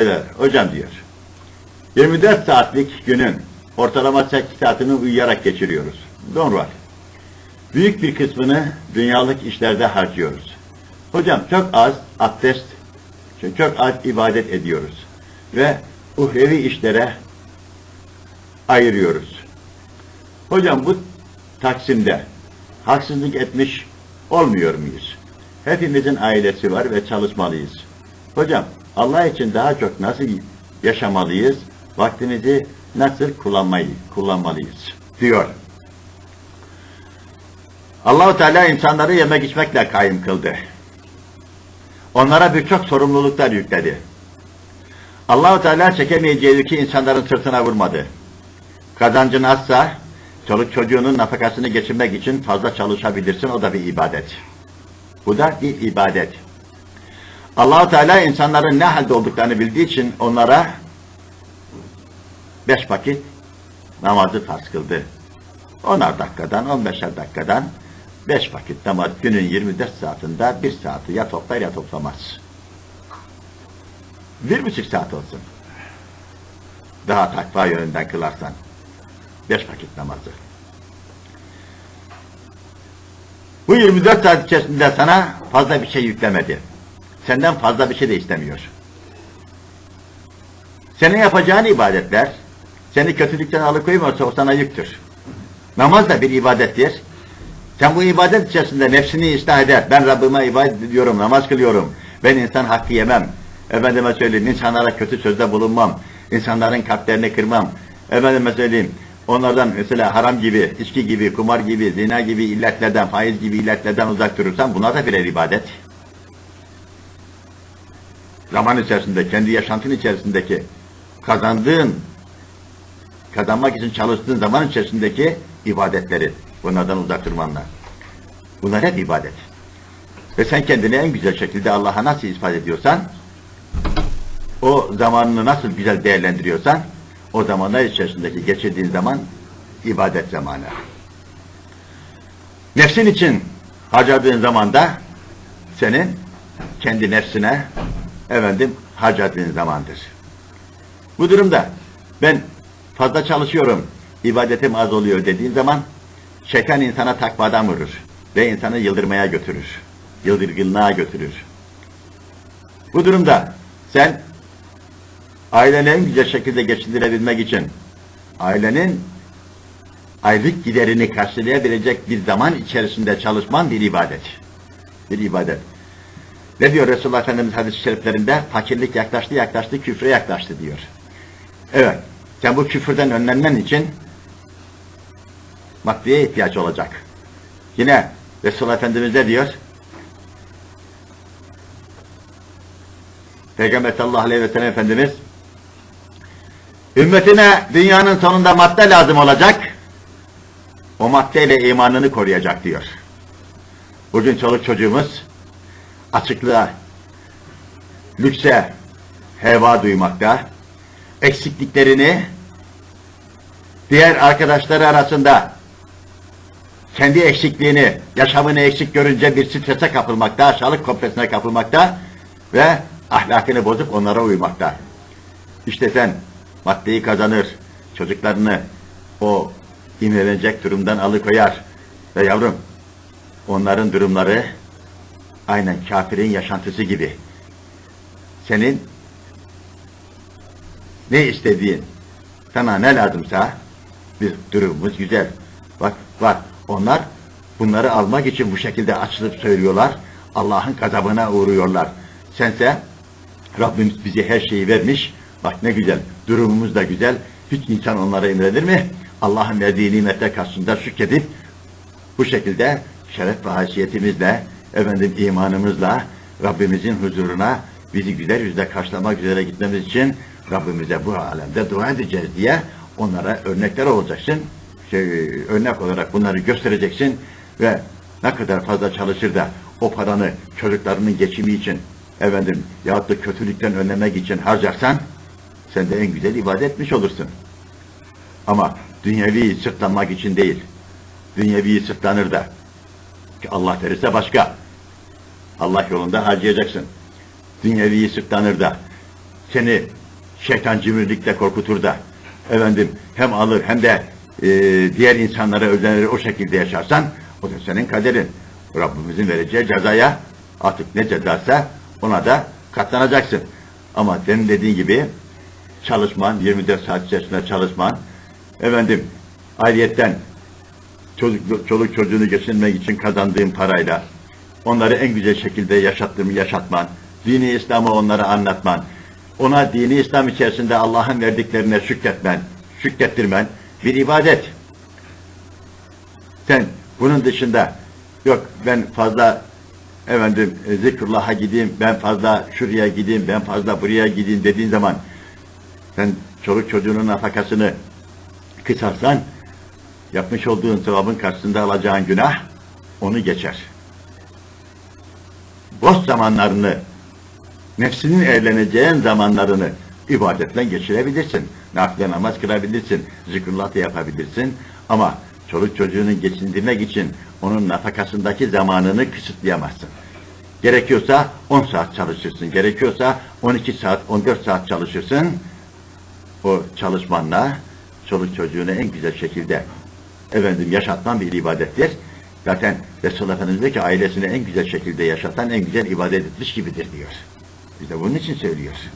Evet, hocam diyor. 24 saatlik günün ortalama 8 saatini uyuyarak geçiriyoruz. Doğru. Büyük bir kısmını dünyalık işlerde harcıyoruz. Hocam çok az abdest, çok az ibadet ediyoruz. Ve uhrevi işlere ayırıyoruz. Hocam bu taksimde haksızlık etmiş olmuyor muyuz? Hepimizin ailesi var ve çalışmalıyız. Hocam Allah için daha çok nasıl yaşamalıyız? Vaktimizi nasıl kullanmayı, kullanmalıyız? Diyor. Allahu Teala insanları yemek içmekle kaim kıldı. Onlara birçok sorumluluklar yükledi. Allahu Teala çekemeyeceği yükü insanların sırtına vurmadı. Kazancın azsa, çoluk çocuğunun nafakasını geçirmek için fazla çalışabilirsin, o da bir ibadet. Bu da bir ibadet. Allahu Teala insanların ne halde olduklarını bildiği için onlara beş vakit namazı farz kıldı. 10'ar dakikadan, 15'er dakikadan beş vakit namaz günün 24 saatinde bir saati ya toplar ya toplamaz. Bir buçuk saat olsun. Daha takva yönünden kılarsan. Beş vakit namazı. Bu 24 saat içerisinde sana fazla bir şey yüklemedi. Senden fazla bir şey de istemiyor. Senin yapacağın ibadetler seni kötülükten alıkoymuyorsa o sana yüktür. Namaz da bir ibadettir. Sen bu ibadet içerisinde nefsini ıslah eder. Ben Rabbime ibadet ediyorum, namaz kılıyorum. Ben insan hakkı yemem. Efendime söyleyeyim, insanlara kötü sözde bulunmam. İnsanların kalplerini kırmam. Efendime söyleyeyim, onlardan mesela haram gibi, içki gibi, kumar gibi, zina gibi illetlerden, faiz gibi illetlerden uzak durursan buna da birer ibadet. Zaman içerisinde, kendi yaşantın içerisindeki kazandığın, kazanmak için çalıştığın zaman içerisindeki ibadetleri bunlardan uzak durmanla. Bunlar hep ibadet. Ve sen kendini en güzel şekilde Allah'a nasıl ispat ediyorsan, o zamanını nasıl güzel değerlendiriyorsan, o zamanlar içerisindeki geçirdiğin zaman ibadet zamanı. Nefsin için harcadığın zamanda senin kendi nefsine efendim harcadığın zamandır. Bu durumda ben fazla çalışıyorum, ibadetim az oluyor dediğin zaman şeytan insana takvadan vurur ve insanı yıldırmaya götürür. Yıldırgınlığa götürür. Bu durumda sen aileni en güzel şekilde geçindirebilmek için ailenin aylık giderini karşılayabilecek bir zaman içerisinde çalışman bir ibadet. Bir ibadet. Ne diyor Resulullah Efendimiz hadis-i şeriflerinde? Fakirlik yaklaştı yaklaştı küfre yaklaştı diyor. Evet. Sen bu küfürden önlenmen için maddeye ihtiyaç olacak. Yine Resulullah Efendimiz ne diyor? Peygamber sallallahu aleyhi ve sellem Efendimiz ümmetine dünyanın sonunda madde lazım olacak. O maddeyle imanını koruyacak diyor. Bugün çoluk çocuğumuz açıklığa, lükse heva duymakta, eksikliklerini diğer arkadaşları arasında kendi eksikliğini, yaşamını eksik görünce bir strese kapılmakta, aşağılık komplesine kapılmakta ve ahlakını bozup onlara uymakta. İşte sen maddeyi kazanır, çocuklarını o imrenecek durumdan alıkoyar. Ve yavrum onların durumları aynen kafirin yaşantısı gibi. Senin ne istediğin, sana ne lazımsa bir durumumuz güzel. Bak var. Onlar bunları almak için bu şekilde açılıp söylüyorlar. Allah'ın gazabına uğruyorlar. Sense Rabbimiz bize her şeyi vermiş. Bak ne güzel. Durumumuz da güzel. Hiç insan onlara emredir mi? Allah'ın verdiği nimetler karşısında şükredip bu şekilde şeref ve haysiyetimizle, efendim imanımızla Rabbimizin huzuruna bizi güler yüzle karşılamak üzere gitmemiz için Rabbimize bu alemde dua edeceğiz diye onlara örnekler olacaksın. Şey, örnek olarak bunları göstereceksin ve ne kadar fazla çalışır da o paranı çocuklarının geçimi için efendim yahut da kötülükten önlemek için harcarsan sen de en güzel ibadet etmiş olursun. Ama dünyevi sırtlanmak için değil. Dünyevi sırtlanır da. Allah verirse başka. Allah yolunda harcayacaksın. Dünyevi sırtlanır da. seni şeytan cimrilikle korkutur da efendim hem alır hem de e, diğer insanlara özenir o şekilde yaşarsan o da senin kaderin. Rabbimizin vereceği cezaya artık ne cezaysa ona da katlanacaksın. Ama senin dediğin gibi çalışman, 24 saat içerisinde çalışman, efendim ayrıyetten çocuk, çoluk çocuğunu geçinmek için kazandığın parayla onları en güzel şekilde yaşattığımı yaşatman, dini İslam'ı onlara anlatman, ona dini İslam içerisinde Allah'ın verdiklerine şükretmen, şükrettirmen bir ibadet. Sen bunun dışında yok ben fazla efendim e, zikrullah'a gideyim, ben fazla şuraya gideyim, ben fazla buraya gideyim dediğin zaman sen çoluk çocuğunun nafakasını kısarsan yapmış olduğun sevabın karşısında alacağın günah onu geçer. Boş zamanlarını, nefsinin eğleneceğin zamanlarını ibadetle geçirebilirsin. Nafile namaz kılabilirsin, zikrullah da yapabilirsin. Ama çoluk çocuğunu geçindirmek için onun nafakasındaki zamanını kısıtlayamazsın. Gerekiyorsa 10 saat çalışırsın, gerekiyorsa 12 saat, 14 saat çalışırsın. O çalışmanla çoluk çocuğunu en güzel şekilde efendim yaşatman bir ibadettir. Zaten Resulullah Efendimiz diyor ki ailesini en güzel şekilde yaşatan en güzel ibadet etmiş gibidir diyor. Biz de bunun için söylüyoruz.